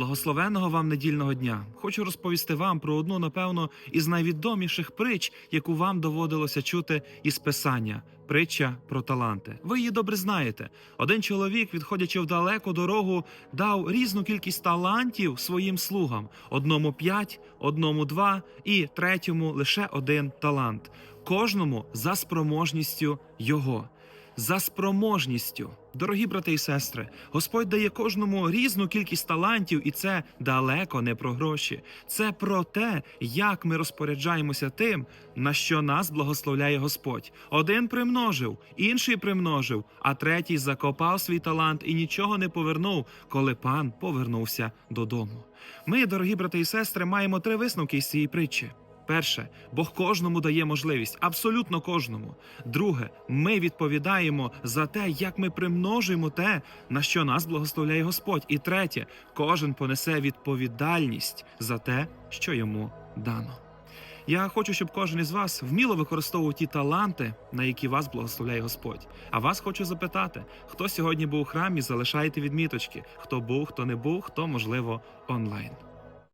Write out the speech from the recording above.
Благословенного вам недільного дня. Хочу розповісти вам про одну, напевно, із найвідоміших притч, яку вам доводилося чути із писання. Притча про таланти. Ви її добре знаєте. Один чоловік, відходячи в далеку дорогу, дав різну кількість талантів своїм слугам: одному п'ять, одному два і третьому лише один талант. Кожному за спроможністю його. За спроможністю, дорогі брати і сестри, Господь дає кожному різну кількість талантів, і це далеко не про гроші. Це про те, як ми розпоряджаємося тим, на що нас благословляє Господь. Один примножив, інший примножив, а третій закопав свій талант і нічого не повернув, коли пан повернувся додому. Ми, дорогі брати і сестри, маємо три висновки із цієї притчі. Перше, Бог кожному дає можливість, абсолютно кожному. Друге, ми відповідаємо за те, як ми примножуємо те, на що нас благословляє Господь. І третє, кожен понесе відповідальність за те, що йому дано. Я хочу, щоб кожен із вас вміло використовував ті таланти, на які вас благословляє Господь. А вас хочу запитати, хто сьогодні був у храмі, залишайте відміточки. Хто був, хто не був, хто можливо онлайн.